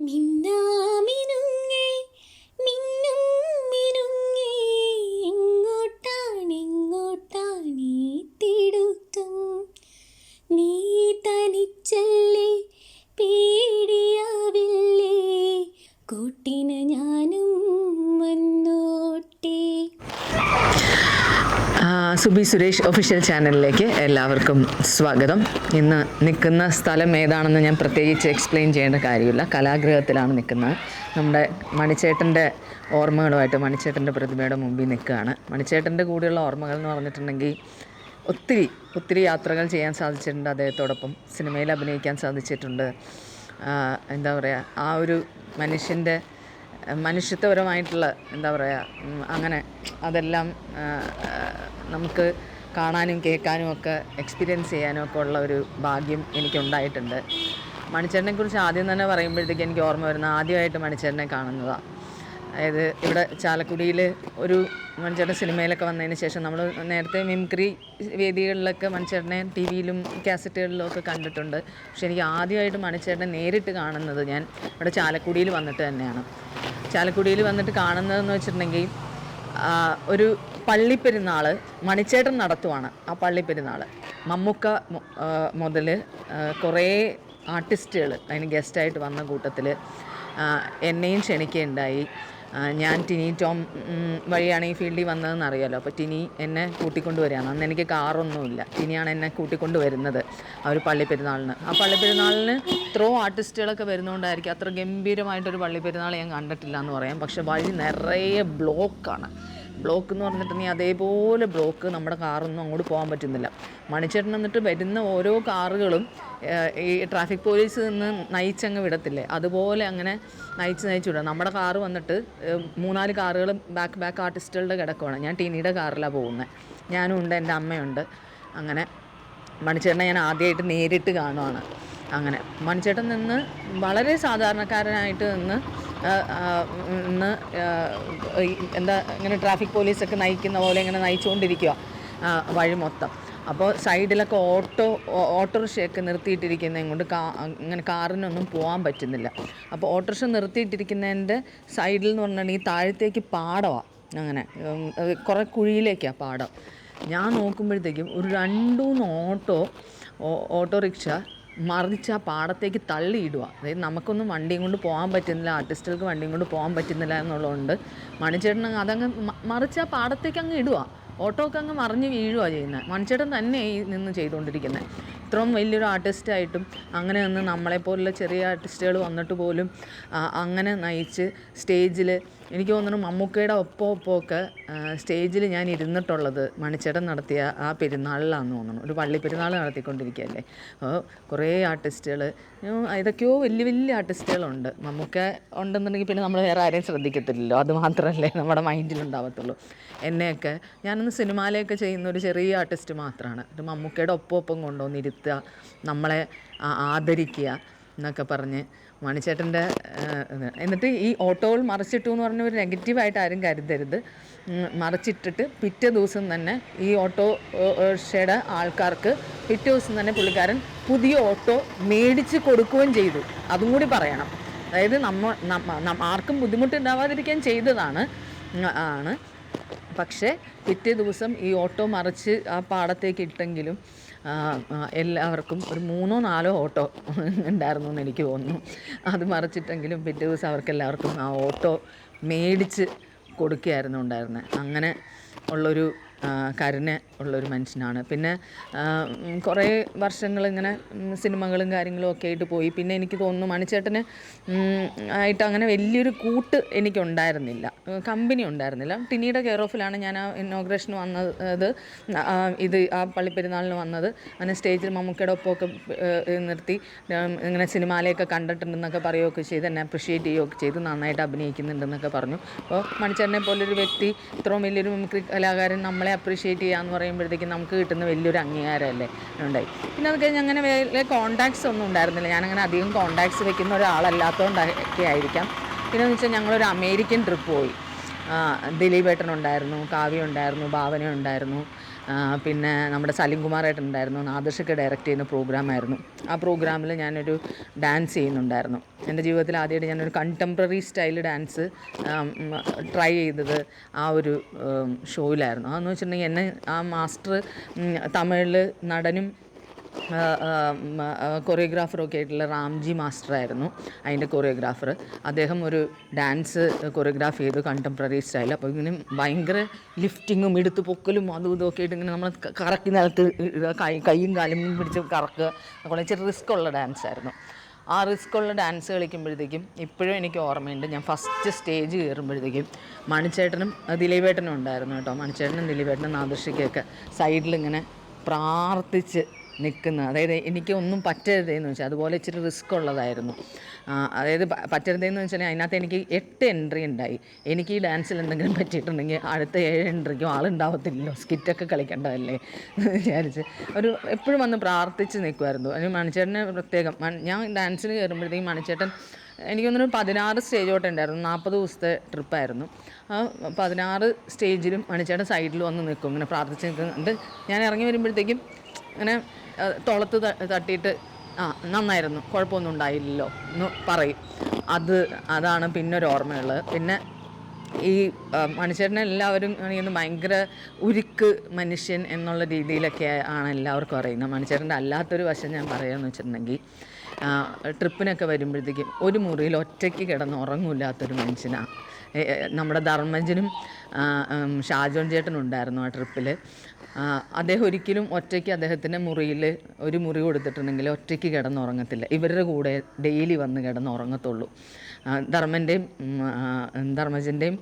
മിന്നാമിനുങ്ങേ Subi Suresh official ചാനലിലേക്ക് എല്ലാവർക്കും സ്വാഗതം. ഇന്ന് നിൽക്കുന്ന സ്ഥലം ഏതാണെന്ന് ഞാൻ പ്രത്യേകിച്ച് എക്സ്പ്ലെയിൻ ചെയ്യേണ്ട കാര്യമില്ല. കലാഗ്രഹത്തിലാണ് നിൽക്കുന്നത്. നമ്മുടെ മണിച്ചേട്ടന്റെ ഓർമ്മകളുമായിട്ട് മണിച്ചേട്ടന്റെ പ്രതിമയുടെ മുമ്പിൽ നിൽക്കുകയാണ്. മണിച്ചേട്ടന്റെ കൂടെയുള്ള ഓർമ്മകൾ എന്ന് പറഞ്ഞിട്ടുണ്ടെങ്കിൽ ഒത്തിരി ഒത്തിരി യാത്രകൾ ചെയ്യാൻ സാധിച്ചിട്ടുണ്ട് അദ്ദേഹത്തോടൊപ്പം. സിനിമയിൽ അഭിനയിക്കാൻ സാധിച്ചിട്ടുണ്ട്. എന്താ പറയുക ആ ഒരു മനുഷ്യന്റെ മനുഷ്യത്വപരമായിട്ടുള്ള എന്താ പറയുക അങ്ങനെ അതെല്ലാം നമുക്ക് കാണാനും കേൾക്കാനും ഒക്കെ എക്സ്പീരിയൻസ് ചെയ്യാനും ഒക്കെ ഉള്ള ഒരു ഭാഗ്യം എനിക്കുണ്ടായിട്ടുണ്ട്. മണിച്ചേട്ടനെക്കുറിച്ച് ആദ്യം തന്നെ പറയുമ്പോഴത്തേക്ക് എനിക്ക് ഓർമ്മ വരുന്ന ആദ്യമായിട്ട് മണിച്ചേട്ടനെ കാണുന്നതാണ് അതായത് ഇവിടെ ചാലക്കുടിയിൽ ഒരു മൺചേട്ടൻ സിനിമയിലൊക്കെ വന്നതിന് ശേഷം നമ്മൾ നേരത്തെ മിംക്രി വേദികളിലൊക്കെ മൺചേട്ടനെ ടി വിയിലും കാസറ്റുകളിലും ഒക്കെ കണ്ടിട്ടുണ്ട്. പക്ഷെ എനിക്ക് ആദ്യമായിട്ട് മണിച്ചേട്ടനെ നേരിട്ട് കാണുന്നത് ഞാൻ ഇവിടെ ചാലക്കുടിയിൽ വന്നിട്ട് തന്നെയാണ്. ചാലക്കുടിയിൽ വന്നിട്ട് കാണുന്നതെന്ന് വെച്ചിട്ടുണ്ടെങ്കിൽ ഒരു പള്ളിപ്പെരുന്നാൾ മണിച്ചേട്ടൻ നടത്തുവാണ് ആ പള്ളിപ്പെരുന്നാൾ മമ്മുക്ക മുതൽ കുറേ ആർട്ടിസ്റ്റുകൾ അതിന് ഗസ്റ്റായിട്ട് വന്ന കൂട്ടത്തിൽ എന്നെയും ക്ഷണിക്കുകയുണ്ടായി. ഞാൻ ടിനി ടോം വഴിയാണ് ഈ ഫീൽഡിൽ വന്നതെന്ന് അറിയാലോ. അപ്പോൾ ടിനി എന്നെ കൂട്ടിക്കൊണ്ട് വരികയാണ് അന്ന് എനിക്ക് കാറൊന്നുമില്ല. ടിനിയാണ് എന്നെ കൂട്ടിക്കൊണ്ട് വരുന്നത് ആ ഒരു പള്ളിപ്പെരുന്നാളിന്. ആ പള്ളിപ്പെരുന്നാളിന് ഇത്രയോ ആർട്ടിസ്റ്റുകളൊക്കെ വരുന്നതുകൊണ്ടായിരിക്കും അത്ര ഗംഭീരമായിട്ടൊരു പള്ളിപ്പെരുന്നാൾ ഞാൻ കണ്ടിട്ടില്ല എന്ന് പറയാം. പക്ഷേ വഴി നിറയെ ബ്ലോക്കാണ്. ബ്ലോക്ക് എന്ന് പറഞ്ഞിട്ടുണ്ടെങ്കിൽ അതേപോലെ ബ്ലോക്ക് നമ്മുടെ കാറൊന്നും അങ്ങോട്ട് പോകാൻ പറ്റുന്നില്ല. മണിച്ചേട്ടൻ എന്നിട്ട് വരുന്ന ഓരോ കാറുകളും ഈ ട്രാഫിക് പോലീസ് നിന്ന് നയിച്ചങ്ങ് വിടത്തില്ലേ? അതുപോലെ അങ്ങനെ നയിച്ച് നയിച്ച് വിടാം. നമ്മുടെ കാറ് വന്നിട്ട് മൂന്നാൽ കാറുകൾ ബാക്ക് ബാക്ക് ആർട്ടിസ്റ്റുകളുടെ കിടക്കുവാണ്. ഞാൻ ടീനിയുടെ കാറിലാണ് പോകുന്നത് ഞാനും ഉണ്ട് എന്റെ അമ്മയുണ്ട്. അങ്ങനെ മണിച്ചേട്ടനെ ഞാൻ ആദ്യമായിട്ട് നേരിട്ട് കാണുവാണ്. അങ്ങനെ മണിച്ചേട്ടൻ നിന്ന് വളരെ സാധാരണക്കാരനായിട്ട് നിന്ന് ഈ എന്താ ഇങ്ങനെ ട്രാഫിക് പോലീസൊക്കെ നയിക്കുന്ന പോലെ ഇങ്ങനെ നയിച്ചുകൊണ്ടിരിക്കുക വഴി മൊത്തം. അപ്പോൾ സൈഡിലൊക്കെ ഓട്ടോ ഓട്ടോറിക്ഷയൊക്കെ നിർത്തിയിട്ടിരിക്കുന്നതും കൊണ്ട് കാ ഇങ്ങനെ കാറിനൊന്നും പോകാൻ പറ്റുന്നില്ല. അപ്പോൾ ഓട്ടോറിക്ഷ നിർത്തിയിട്ടിരിക്കുന്നതിന്റെ സൈഡിൽ എന്ന് പറഞ്ഞിട്ടുണ്ടെങ്കിൽ താഴത്തേക്ക് പാടമാണ് അങ്ങനെ. കുറേ കുഴിയിലേക്കാണ് പാടം. ഞാൻ നോക്കുമ്പോഴത്തേക്കും ഒരു രണ്ടു മൂന്ന് ഓട്ടോ ഓട്ടോറിക്ഷ മറിച്ച് ആ പാടത്തേക്ക് തള്ളിയിടുക. അതായത് നമുക്കൊന്നും വണ്ടിയും കൊണ്ട് പോകാൻ പറ്റുന്നില്ല ആർട്ടിസ്റ്റുകൾക്ക് വണ്ടിയും കൊണ്ട് പോകാൻ പറ്റുന്നില്ല എന്നുള്ളതുകൊണ്ട് മണിച്ചേട്ടൻ അതങ്ങ് മറിച്ച് ആ പാടത്തേക്ക് അങ്ങ് ഇടുക. ഓട്ടോ ഒക്കെ അങ്ങ് മറിഞ്ഞ് വീഴുക ചെയ്യുന്നത്. മണിച്ചേട്ടൻ തന്നെ ഈ നിന്ന് ചെയ്തുകൊണ്ടിരിക്കുന്നത്. ഇത്രയും വലിയൊരു ആർട്ടിസ്റ്റായിട്ടും അങ്ങനെ നിന്ന് നമ്മളെപ്പോലുള്ള ചെറിയ ആർട്ടിസ്റ്റുകൾ വന്നിട്ട് പോലും അങ്ങനെ നയിച്ച് സ്റ്റേജിൽ എനിക്ക് തോന്നുന്നു മമ്മൂക്കയുടെ ഒപ്പം ഒപ്പമൊക്കെ സ്റ്റേജിൽ ഞാൻ ഇരുന്നിട്ടുള്ളത് മണിച്ചേട്ടൻ നടത്തിയ ആ പെരുന്നാളിലാണെന്ന് തോന്നുന്നു. ഒരു പള്ളി പെരുന്നാൾ നടത്തിക്കൊണ്ടിരിക്കുകയല്ലേ? അപ്പോൾ കുറേ ആർട്ടിസ്റ്റുകൾ ഏതൊക്കെയോ വലിയ വലിയ ആർട്ടിസ്റ്റുകളുണ്ട്. നമുക്ക് ഉണ്ടെന്നുണ്ടെങ്കിൽ പിന്നെ നമ്മൾ വേറെ ആരെയും ശ്രദ്ധിക്കത്തില്ലല്ലോ. അത് മാത്രമല്ലേ നമ്മുടെ മൈൻഡിലുണ്ടാവത്തുള്ളൂ എന്നെയൊക്കെ ഞാനൊന്ന് സിനിമയിലൊക്കെ ചെയ്യുന്ന ഒരു ചെറിയ ആർട്ടിസ്റ്റ് മാത്രമാണ് ഒരു മമ്മൂക്കയുടെ ഒപ്പം കൊണ്ടുവന്ന് നമ്മളെ ആദരിക്കുക എന്നൊക്കെ പറഞ്ഞ് മണിച്ചേട്ടന്റെ എന്നിട്ട് ഈ ഓട്ടോകൾ മറിച്ചിട്ടു എന്ന് പറഞ്ഞ ഒരു നെഗറ്റീവായിട്ട് ആരും കരുതരുത്. മറിച്ചിട്ടിട്ട് പിറ്റേ ദിവസം തന്നെ ഈ ഓട്ടോ റിക്ഷയുടെ ആൾക്കാർക്ക് പിറ്റേ ദിവസം തന്നെ പുള്ളിക്കാരൻ പുതിയ ഓട്ടോ മേടിച്ച് കൊടുക്കുകയും ചെയ്തു. അതും കൂടി പറയണം. അതായത് നമ്മ നമ്മ- നമ്മ- ആർക്കും ബുദ്ധിമുട്ടുണ്ടാവാതിരിക്കാൻ ചെയ്തതാണ്. ആണ്. പക്ഷേ പിറ്റേ ദിവസം ഈ ഓട്ടോ മറിച്ച് ആ പാടത്തേക്ക് ഇട്ടെങ്കിലും എല്ലാവർക്കും ഒരു മൂന്നോ നാലോ ഓട്ടോ ഉണ്ടായിരുന്നു എന്ന് എനിക്ക് തോന്നുന്നു. അത് മറിച്ചിട്ടെങ്കിലും പിറ്റേ ദിവസം അവർക്ക് എല്ലാവർക്കും ആ ഓട്ടോ മേടിച്ച് കൊടുക്കുകയായിരുന്നു ഉണ്ടായിരുന്നത് അങ്ങനെ ഉള്ളൊരു കരുണ ഉള്ളൊരു മനുഷ്യനാണ്. പിന്നെ കുറേ വർഷങ്ങളിങ്ങനെ സിനിമകളും കാര്യങ്ങളും ഒക്കെ ആയിട്ട് പോയി. പിന്നെ എനിക്ക് തോന്നുന്നു മണിച്ചേട്ടന് ആയിട്ട് അങ്ങനെ വലിയൊരു കൂട്ട് എനിക്കുണ്ടായിരുന്നില്ല. കമ്പനി ഉണ്ടായിരുന്നില്ല. ടിനിയുടെ കെയർ ഓഫിലാണ് ഞാൻ ആ ഇന്നോഗ്രേഷൻ വന്നത് ഇത് ആ പള്ളിപ്പെരുന്നാളിന് വന്നത്. അങ്ങനെ സ്റ്റേജിൽ മമ്മൂക്കയുടെ ഒപ്പമൊക്കെ നിർത്തി. ഇങ്ങനെ സിനിമയിലൊക്കെ കണ്ടിട്ടുണ്ടെന്നൊക്കെ പറയുകയൊക്കെ ചെയ്ത് എന്നെ അപ്രിഷ്യേറ്റ് ചെയ്യുകയൊക്കെ ചെയ്ത് നന്നായിട്ട് അഭിനയിക്കുന്നുണ്ടെന്നൊക്കെ പറഞ്ഞു. അപ്പോൾ മണിച്ചേട്ടനെ പോലൊരു വ്യക്തി ഇത്രയും വലിയൊരു മിമിക്രി കലാകാരൻ നമ്മളെ അപ്രീഷിയേറ്റ് ചെയ്യാന്ന് പറയുമ്പോഴത്തേക്കും നമുക്ക് കിട്ടുന്ന വലിയൊരു അംഗീകാരമല്ലേ? ഉണ്ടായി പിന്നെ അത് കഴിഞ്ഞ് അങ്ങനെ വലിയ കോണ്ടാക്ട്സ് ഒന്നും ഉണ്ടായിരുന്നില്ല. ഞാനങ്ങനെ അധികം കോണ്ടാക്ട്സ് വെക്കുന്ന ഒരാളല്ലാത്തതുകൊണ്ടൊക്കെ ആയിരിക്കാം. പിന്നെ എന്ന് വെച്ചാൽ ഞങ്ങളൊരു അമേരിക്കൻ ട്രിപ്പ് പോയി. ദിലീപേട്ടൻ ഉണ്ടായിരുന്നു കാവ്യ ഉണ്ടായിരുന്നു ഭാവന ഉണ്ടായിരുന്നു. പിന്നെ നമ്മുടെ സലിം കുമാറായിട്ടുണ്ടായിരുന്നു. നാദർഷയ്ക്ക് ഡയറക്റ്റ് ചെയ്യുന്ന പ്രോഗ്രാമായിരുന്നു ആ പ്രോഗ്രാമിൽ ഞാനൊരു ഡാൻസ് ചെയ്യുന്നുണ്ടായിരുന്നു. എന്റെ ജീവിതത്തിൽ ആദ്യമായിട്ട് ഞാനൊരു കണ്ടംപററി സ്റ്റൈൽ ഡാൻസ് ട്രൈ ചെയ്തത് ആ ഒരു ഷോയിലായിരുന്നു അതെന്ന് വെച്ചിട്ടുണ്ടെങ്കിൽ എന്നെ ആ മാസ്റ്റർ തമിഴിൽ നടനും കൊറിയോഗ്രാഫറും ഒക്കെ ആയിട്ടുള്ള റാംജി മാസ്റ്റർ ആയിരുന്നു അതിന്റെ കൊറിയോഗ്രാഫർ അദ്ദേഹം ഒരു ഡാൻസ് കൊറിയോഗ്രാഫ് ചെയ്തു കണ്ടംപററി സ്റ്റൈൽ അപ്പോൾ ഇങ്ങനെ ഭയങ്കര ലിഫ്റ്റിങ്ങും എടുത്ത് പൊക്കലും അതും ഇതും ഒക്കെ ആയിട്ട് ഇങ്ങനെ നമ്മൾ കറക്കി നിലത്ത് കൈ കൈയും കാലും പിടിച്ച് കറക്കുക. അതുപോലെ ഇച്ചിരി റിസ്ക് ഉള്ള ഡാൻസ് ആയിരുന്നു. ആ റിസ്ക് ഉള്ള ഡാൻസ് കളിക്കുമ്പോഴത്തേക്കും ഇപ്പോഴും എനിക്ക് ഓർമ്മയുണ്ട്. ഞാൻ ഫസ്റ്റ് സ്റ്റേജ് കയറുമ്പോഴത്തേക്കും മണിച്ചേട്ടനും ദിലീപേട്ടനും ഉണ്ടായിരുന്നു കേട്ടോ. മണിച്ചേട്ടനും ദിലീപേട്ടനും നാദൃശിക്കൊക്കെ സൈഡിൽ ഇങ്ങനെ പ്രാർത്ഥിച്ച് നിൽക്കുന്ന അതായത് എനിക്ക് ഒന്നും പറ്റരുതെന്ന് വെച്ചാൽ അതുപോലെ ഇച്ചിരി റിസ്ക് ഉള്ളതായിരുന്നു. അതായത് പറ്റരുതെന്ന് വെച്ചാൽ അതിനകത്ത് എനിക്ക് എട്ട് എൻട്രി ഉണ്ടായി. എനിക്ക് ഈ ഡാൻസിൽ എന്തെങ്കിലും പറ്റിയിട്ടുണ്ടെങ്കിൽ അടുത്ത ഏഴ് എൻട്രിക്കും ആളുണ്ടാവത്തില്ലല്ലോ. സ്കിറ്റൊക്കെ കളിക്കേണ്ടതല്ലേ? എന്ന് വിചാരിച്ച്. ഒരു എപ്പോഴും വന്ന് പ്രാർത്ഥിച്ച് നിൽക്കുമായിരുന്നു അതിന് മണിച്ചേട്ടന് പ്രത്യേകം ഞാൻ ഡാൻസിന് കയറുമ്പോഴത്തേക്കും മണിച്ചേട്ടൻ എനിക്കൊന്നൊരു പതിനാറ് സ്റ്റേജോട്ടുണ്ടായിരുന്നു നാൽപ്പത് ദിവസത്തെ ട്രിപ്പായിരുന്നു ആ പതിനാറ് സ്റ്റേജിലും മണിച്ചേട്ടൻ സൈഡിൽ വന്ന് നിൽക്കും ഇങ്ങനെ പ്രാർത്ഥിച്ച് നിൽക്കുന്നുണ്ട് ഞാൻ ഇറങ്ങി വരുമ്പോഴത്തേക്കും ഇങ്ങനെ ആ, തുളത്ത് തട്ടിയിട്ട് ആ നന്നായിരുന്നു. കുഴപ്പമൊന്നും ഉണ്ടായില്ലല്ലോ എന്ന് പറയും. അത് അതാണ് പിന്നെ ഒരു ഓർമ്മയുള്ളത്. പിന്നെ ഈ മനുഷ്യരനെ എല്ലാവരും കാണിക്കുന്ന ഭയങ്കര ഉരുക്ക് മനുഷ്യൻ എന്നുള്ള രീതിയിലൊക്കെ ആണ് എല്ലാവർക്കും അറിയുന്നത്. മനുഷ്യരന്റെ അല്ലാത്തൊരു വശം ഞാൻ പറയാമെന്ന് വെച്ചിട്ടുണ്ടെങ്കിൽ ട്രിപ്പിനൊക്കെ വരുമ്പോഴത്തേക്കും ഒരു മുറിയിൽ ഒറ്റയ്ക്ക് കിടന്ന് ഉറങ്ങില്ലാത്തൊരു മനുഷ്യനാണ് നമ്മുടെ ധർമ്മജനും ഷാജോൺ ചേട്ടനും ഉണ്ടായിരുന്നു ആ ട്രിപ്പിൽ അദ്ദേഹം ഒരിക്കലും ഒറ്റയ്ക്ക് അദ്ദേഹത്തിന്റെ മുറിയിൽ ഒരു മുറി കൊടുത്തിട്ടുണ്ടെങ്കിൽ ഒറ്റയ്ക്ക് കിടന്നുറങ്ങത്തില്ല. ഇവരുടെ കൂടെ ഡെയിലി വന്ന് കിടന്നുറങ്ങത്തുള്ളൂ. ധർമ്മന്റെയും ധർമ്മജന്റെയും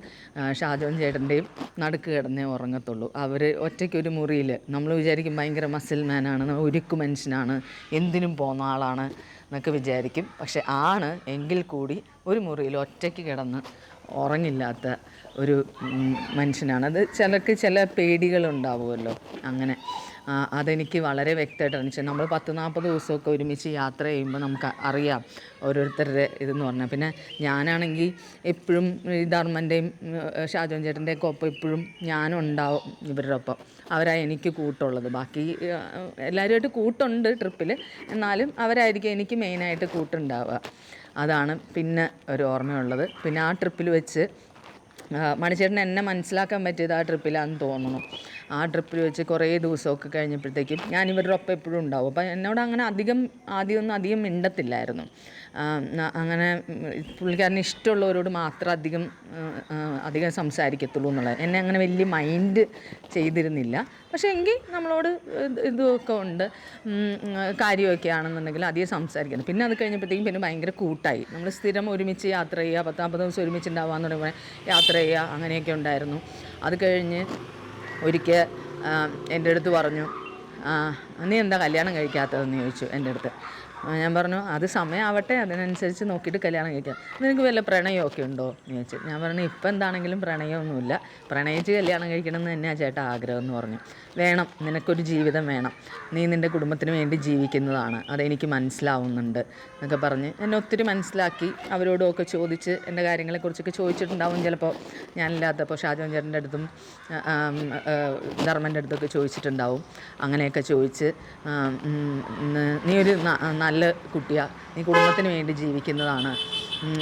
ഷാജോൻ ചേട്ടന്റെയും നടുക്ക് കിടന്നേ ഉറങ്ങത്തുള്ളൂ. അവർ ഒറ്റയ്ക്ക് ഒരു മുറിയിൽ നമ്മൾ വിചാരിക്കും ഭയങ്കര മസിൽ മാനാണ് ഒരുക്കു മനുഷ്യനാണ് എന്തിനും പോകുന്ന ആളാണ്. എന്നൊക്കെ വിചാരിക്കും. പക്ഷെ ആണ് എങ്കിൽ കൂടി ഒരു മുറിയിൽ ഒറ്റയ്ക്ക് കിടന്ന് ഉറങ്ങില്ലാത്ത ഒരു മനുഷ്യനാണ്. അത് ചിലർക്ക് ചില പേടികളുണ്ടാവുമല്ലോ. അങ്ങനെ അതെനിക്ക് വളരെ വ്യക്തമായിട്ട് അറിയിച്ചു നമ്മൾ പത്ത് നാൽപ്പത് ദിവസമൊക്കെ ഒരുമിച്ച് യാത്ര ചെയ്യുമ്പോൾ നമുക്ക് അറിയാം ഓരോരുത്തരുടെ ഇതെന്ന് പറഞ്ഞാൽ. പിന്നെ ഞാനാണെങ്കിൽ എപ്പോഴും ഈ ധർമ്മന്റെയും ഷാജോൻ ചേട്ടന്റെയൊക്കെ ഒപ്പം എപ്പോഴും ഞാനും ഉണ്ടാവും ഇവരുടെ ഒപ്പം. അവരാണ് എനിക്ക് കൂട്ടുള്ളത്. ബാക്കി എല്ലാവരുമായിട്ട് കൂട്ടുണ്ട് ട്രിപ്പിൽ. എന്നാലും അവരായിരിക്കും എനിക്ക് മെയിനായിട്ട് കൂട്ടുണ്ടാവുക. അതാണ് പിന്നെ ഒരു ഓർമ്മയുള്ളത്. പിന്നെ ആ ട്രിപ്പിൽ വെച്ച് മണിച്ചേട്ടൻ എന്നെ മനസ്സിലാക്കാൻ പറ്റിയത് ആ ട്രിപ്പിലാണെന്ന് തോന്നുന്നു. ആ ട്രിപ്പിൽ വെച്ച് കുറേ ദിവസമൊക്കെ കഴിഞ്ഞപ്പോഴത്തേക്കും ഞാൻ ഇവരുടെ ഒപ്പം എപ്പോഴും ഉണ്ടാവും. അപ്പം എന്നോട് അങ്ങനെ അധികം ആദ്യമൊന്നും അധികം മിണ്ടത്തില്ലായിരുന്നു. അങ്ങനെ പുള്ളിക്കാരന് ഇഷ്ടമുള്ളവരോട് മാത്രം അധികം അധികം സംസാരിക്കത്തുള്ളൂ എന്നുള്ളത് എന്നെ അങ്ങനെ വലിയ മൈൻഡ് ചെയ്തിരുന്നില്ല. പക്ഷേ എങ്കിൽ നമ്മളോട് ഇത് ഇതൊക്കെ ഉണ്ട്. കാര്യമൊക്കെ ആണെന്നുണ്ടെങ്കിൽ അധികം സംസാരിക്കുന്നത് പിന്നെ അത് കഴിഞ്ഞപ്പോഴത്തേക്കും പിന്നെ ഭയങ്കര കൂട്ടായി. നമ്മൾ സ്ഥിരം ഒരുമിച്ച് യാത്ര ചെയ്യുക പത്താമ്പത് ദിവസം ഒരുമിച്ച് ഉണ്ടാവാന്ന് പറയുമ്പോൾ യാത്ര ചെയ്യുക അങ്ങനെയൊക്കെ ഉണ്ടായിരുന്നു. അത് കഴിഞ്ഞ് ഒരിക്കൽ എന്റെ അടുത്ത് പറഞ്ഞു നീ എന്താ കല്യാണം കഴിക്കാത്തതെന്ന് ചോദിച്ചു എന്റെ അടുത്ത്. ഞാൻ പറഞ്ഞു അത് സമയമാവട്ടെ അതിനനുസരിച്ച് നോക്കിയിട്ട് കല്യാണം കഴിക്കാം. നിനക്ക് വല്ല പ്രണയമൊക്കെ ഉണ്ടോ? എന്ന് ചോദിച്ചു. ഞാൻ പറഞ്ഞു ഇപ്പം എന്താണെങ്കിലും പ്രണയമൊന്നുമില്ല. പ്രണയിച്ച് കല്യാണം കഴിക്കണം എന്ന് തന്നെയാണ് ചേട്ടാ ആഗ്രഹം എന്ന് പറഞ്ഞു. വേണം നിനക്കൊരു ജീവിതം വേണം. നീ നിന്റെ കുടുംബത്തിന് വേണ്ടി ജീവിക്കുന്നതാണ്. അതെനിക്ക് മനസ്സിലാവുന്നുണ്ട് എന്നൊക്കെ പറഞ്ഞ് എന്നെ ഒത്തിരി മനസ്സിലാക്കി. അവരോടുമൊക്കെ ചോദിച്ച് എന്റെ കാര്യങ്ങളെക്കുറിച്ചൊക്കെ ചോദിച്ചിട്ടുണ്ടാവും ചിലപ്പോൾ. ഞാനില്ലാത്തപ്പോൾ ഷാജോൻ ചേട്ടന്റെ അടുത്തും ധർമ്മന്റെ അടുത്തൊക്കെ ചോദിച്ചിട്ടുണ്ടാവും. അങ്ങനെയൊക്കെ ചോദിച്ച് ന- ഒരു നല്ല കുട്ടിയാ. നീ കുടുംബത്തിന് വേണ്ടി ജീവിക്കുന്നതാണ്.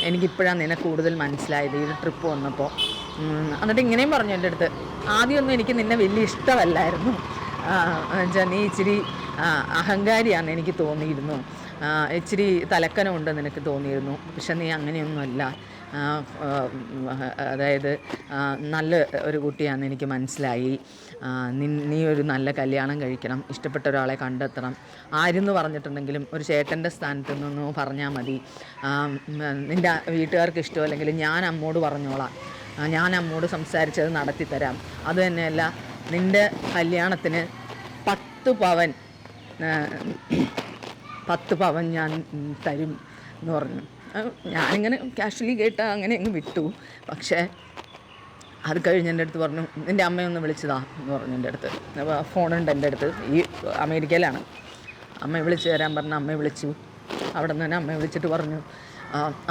എനിക്കിപ്പോഴാണ് നിന്നെ കൂടുതൽ മനസ്സിലായത് ഈ ട്രിപ്പ് വന്നപ്പോൾ എന്നിട്ട് ഇങ്ങനെയും പറഞ്ഞു എന്റെ അടുത്ത്. ആദ്യമൊന്നും എനിക്ക് നിന്നെ വലിയ ഇഷ്ടമല്ലായിരുന്നു. എന്നുവെച്ചാൽ നീ ഇച്ചിരി അഹങ്കാരിയാണ് എനിക്ക് തോന്നിയിരുന്നു. ഇച്ചിരി തലക്കനമുണ്ട് നിനക്ക് തോന്നിയിരുന്നു. പക്ഷെ നീ അങ്ങനെയൊന്നുമല്ല. അതായത് നല്ല ഒരു കുട്ടിയാണെന്ന് എനിക്ക് മനസ്സിലായി. നി ഒരു നല്ല കല്യാണം കഴിക്കണം ഇഷ്ടപ്പെട്ട ഒരാളെ കണ്ടെത്തണം. ആരെന്ന് പറഞ്ഞിട്ടുണ്ടെങ്കിലും ഒരു ചേട്ടന്റെ സ്ഥാനത്ത് നിന്ന് പറഞ്ഞാൽ മതി നിന്റെ വീട്ടുകാർക്ക് ഇഷ്ടമല്ലെങ്കിൽ ഞാൻ അമ്മോട് പറഞ്ഞോളാം. ഞാൻ അമ്മോട് സംസാരിച്ചത് നടത്തി തരാം. അത് തന്നെയല്ല നിന്റെ കല്യാണത്തിന് പത്ത് പവൻ പത്ത് പവൻ ഞാൻ തരും എന്ന് പറഞ്ഞു. ഞാനിങ്ങനെ കാഷ്വലി കേട്ട അങ്ങനെ അങ്ങ് വിട്ടു. പക്ഷേ അത് കഴിഞ്ഞ് എന്റെ അടുത്ത് പറഞ്ഞു എന്റെ അമ്മയൊന്ന് വിളിച്ചതാ എന്ന് പറഞ്ഞു എന്റെ അടുത്ത്. അപ്പോൾ ആ ഫോണുണ്ട് എന്റെ അടുത്ത് ഈ അമേരിക്കയിലാണ്. അമ്മയെ വിളിച്ച് തരാൻ പറഞ്ഞു അമ്മയെ വിളിച്ചു. അവിടെ നിന്ന് തന്നെ അമ്മയെ വിളിച്ചിട്ട് പറഞ്ഞു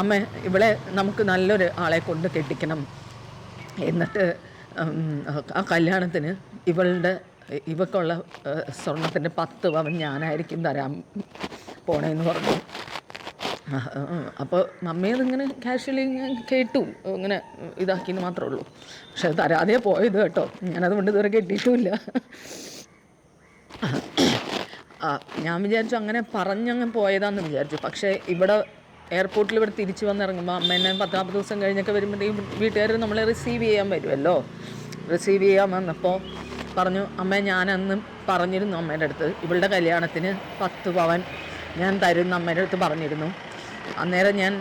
അമ്മ ഇവിടെ നമുക്ക് നല്ലൊരു ആളെ കൊണ്ട് കെട്ടിക്കണം. എന്നിട്ട് ആ കല്യാണത്തിന് ഇവളുടെ ഇവക്കുള്ള സ്വർണത്തിന്റെ പത്ത് പവൻ ഞാനായിരിക്കും തരാൻ പോണേന്ന് പറഞ്ഞു. അപ്പോൾ മമ്മിയത് ഇങ്ങനെ കാഷ്വലി കേട്ടു. ഇങ്ങനെ ഇതാക്കിയെന്ന് മാത്രമേ ഉള്ളൂ. പക്ഷെ തരാതെ പോയത് കേട്ടോ. ഞാനതുകൊണ്ട് ഇതുവരെ കെട്ടിയിട്ടുമില്ല ഞാൻ വിചാരിച്ചു അങ്ങനെ പറഞ്ഞങ്ങ് പോയതാന്ന് വിചാരിച്ചു. പക്ഷേ ഇവിടെ എയർപോർട്ടിൽ ഇവിടെ തിരിച്ചു വന്നിറങ്ങുമ്പോൾ അമ്മേനെ പത്ത് നാൽപ്പത് ദിവസം കഴിഞ്ഞൊക്കെ വരുമ്പോഴത്തേക്കും വീട്ടുകാർ നമ്മളെ റിസീവ് ചെയ്യാൻ വരുമല്ലോ റിസീവ് ചെയ്യാൻ വന്നപ്പോൾ പറഞ്ഞു അമ്മ ഞാനന്ന് പറഞ്ഞിരുന്നു അമ്മേന്റെ അടുത്ത്. ഇവളുടെ കല്യാണത്തിന് പത്ത് പവൻ ഞാൻ തരുന്ന അമ്മേന്റെ അടുത്ത് പറഞ്ഞിരുന്നു. അന്നേരം ഞാൻ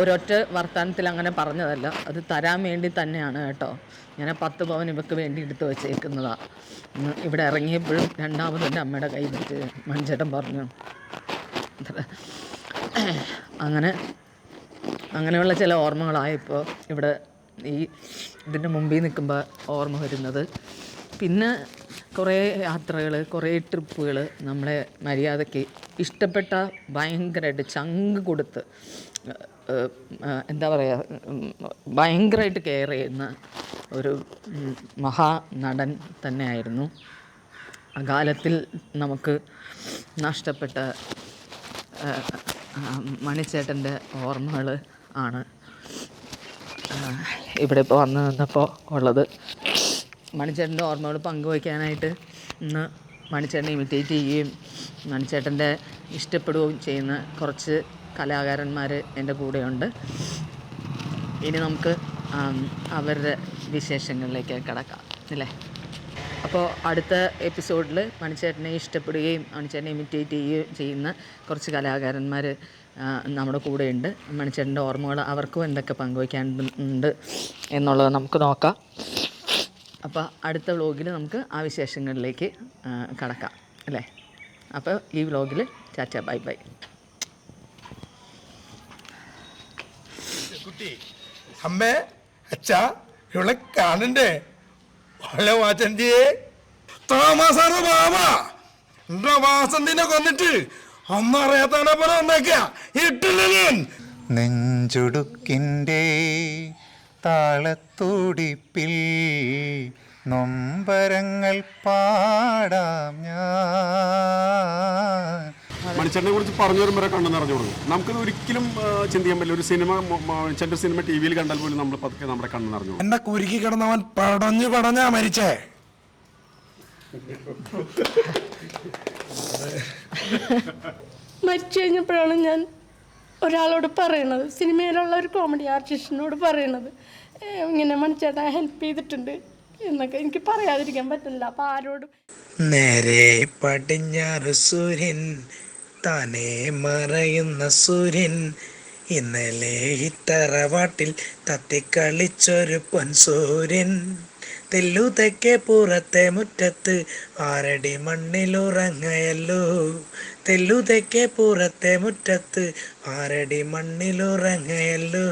ഒരൊറ്റ വർത്തമാനത്തിൽ അങ്ങനെ പറഞ്ഞതല്ല. അത് തരാൻ വേണ്ടി തന്നെയാണ് കേട്ടോ. ഞാൻ ആ പത്ത് പവൻ ഇവക്ക് വേണ്ടി എടുത്ത് വെച്ചേക്കുന്നതാണ് ഇവിടെ ഇറങ്ങിയപ്പോഴും രണ്ടാമത് എന്റെ അമ്മയുടെ കൈ വെച്ച് മഞ്ചേട്ടൻ പറഞ്ഞു. അങ്ങനെ അങ്ങനെയുള്ള ചില ഓർമ്മകളായപ്പോൾ ഇവിടെ ഈ ഇതിന്റെ മുമ്പിൽ നിൽക്കുമ്പോൾ ഓർമ്മ വരുന്നത്. പിന്നെ കുറേ യാത്രകൾ കുറേ ട്രിപ്പുകൾ നമ്മളെ മര്യാദയ്ക്ക് ഇഷ്ടപ്പെട്ട ഭയങ്കരമായിട്ട് ചങ്ക് കൊടുത്ത് എന്താ പറയുക ഭയങ്കരമായിട്ട് കെയർ ചെയ്യുന്ന ഒരു മഹാ നടൻ തന്നെയായിരുന്നു. അകാലത്തിൽ നമുക്ക് നഷ്ടപ്പെട്ട മണിച്ചേട്ടന്റെ ഓർമ്മകൾ ആണ് ഇവിടെ ഇപ്പോൾ വന്ന് നിന്നപ്പോൾ ഉള്ളത്. മണിച്ചേട്ടന്റെ ഓർമ്മകൾ പങ്കുവയ്ക്കാനായിട്ട് ഇന്ന് മണിച്ചേട്ടനെ ഇമിറ്റേറ്റ് ചെയ്യുകയും മണിച്ചേട്ടന്റെ ഇഷ്ടപ്പെടുകയും ചെയ്യുന്ന കുറച്ച് കലാകാരന്മാർ എന്റെ കൂടെയുണ്ട്. ഇനി നമുക്ക് അവരുടെ വിശേഷങ്ങളിലേക്ക് കിടക്കാം അല്ലേ? അപ്പോൾ അടുത്ത എപ്പിസോഡിൽ മണിച്ചേട്ടനെ ഇഷ്ടപ്പെടുകയും മണിച്ചേട്ടനെ ഇമിറ്റേറ്റ് ചെയ്യുകയും ചെയ്യുന്ന കുറച്ച് കലാകാരന്മാർ നമ്മുടെ കൂടെയുണ്ട്. മണിച്ചേട്ടന്റെ ഓർമ്മകൾ അവർക്കും എന്തൊക്കെ പങ്കുവയ്ക്കാനുണ്ട് എന്നുള്ളത് നമുക്ക് നോക്കാം. അപ്പോൾ അടുത്ത വ്ലോഗിൽ നമുക്ക് ആ വിശേഷങ്ങളിലേക്ക് കടക്കാം അല്ലേ? അപ്പോൾ ഈ വ്ലോഗിൽ ചാച്ച ബൈ ബൈ. കുട്ടി അമ്മേ അച്ഛാ ഇവളെ കാണണ്ടേ? വളരെ വാച്ചന്തിയെ താമസാറ മാമ എന്റെ വാസന്തിനെ കൊന്നിട്ട് ഒന്നും അറിയാത്തവനെ പോലെ വന്നേക്ക. ഇട്ടില്ല നെഞ്ചുടുക്കിന്റെ താളത്തുടിപ്പിൽ നൊമ്പരങ്ങൾ പാടാം ഞാൻ. മണിച്ചേട്ടനെ കുറിച്ച് പറഞ്ഞു വരുമ്പോൾ കണ്ടെന്ന് അറിഞ്ഞു കൊടുക്കും. നമുക്കത് ഒരിക്കലും ചിന്തിക്കാൻ പറ്റില്ല. ഒരു സിനിമ മണിച്ചേട്ടൻ സിനിമ ടി വിയിൽ കണ്ടാൽ പോലും നമ്മൾ പതുക്കെ നമ്മുടെ കണ്ണെന്ന് അറിഞ്ഞു എന്നെ കുരുക്കി കിടന്നവൻ പടഞ്ഞു പടഞ്ഞാ മരിച്ചേ. മരിച്ചു കഴിഞ്ഞപ്പോഴാണ് ഞാൻ ഒരാളോട് പറയണത്. സിനിമയിലുള്ള ഒരു കോമഡി ആർട്ടിസ്റ്റിനോട് പറയണത്. "ഏ, ഇങ്ങനെ മണിച്ചേട്ടൻ ഹെൽപ്പ് ചെയ്തിട്ടുണ്ട് എന്നൊക്കെ എനിക്ക് പറയാതിരിക്കാൻ പറ്റില്ല. അപ്പം ആരോടും നേരെ പടിഞ്ഞാറ് സൂര്യൻ താനെ മറയുന്ന സൂര്യൻ. ഇന്നലെ ഇത്തറവാട്ടിൽ തത്തിക്കളിച്ചൊരു പൊൻസൂര്യൻ തെല്ലു തെക്കേ പുറത്തെ മുറ്റത്ത് ആരടി മണ്ണിലുറങ്ങയല്ലോ. തെല്ലു തെക്കേ പുറത്തെ മുറ്റത്ത് ആരടി മണ്ണിലുറങ്ങയല്ലോ.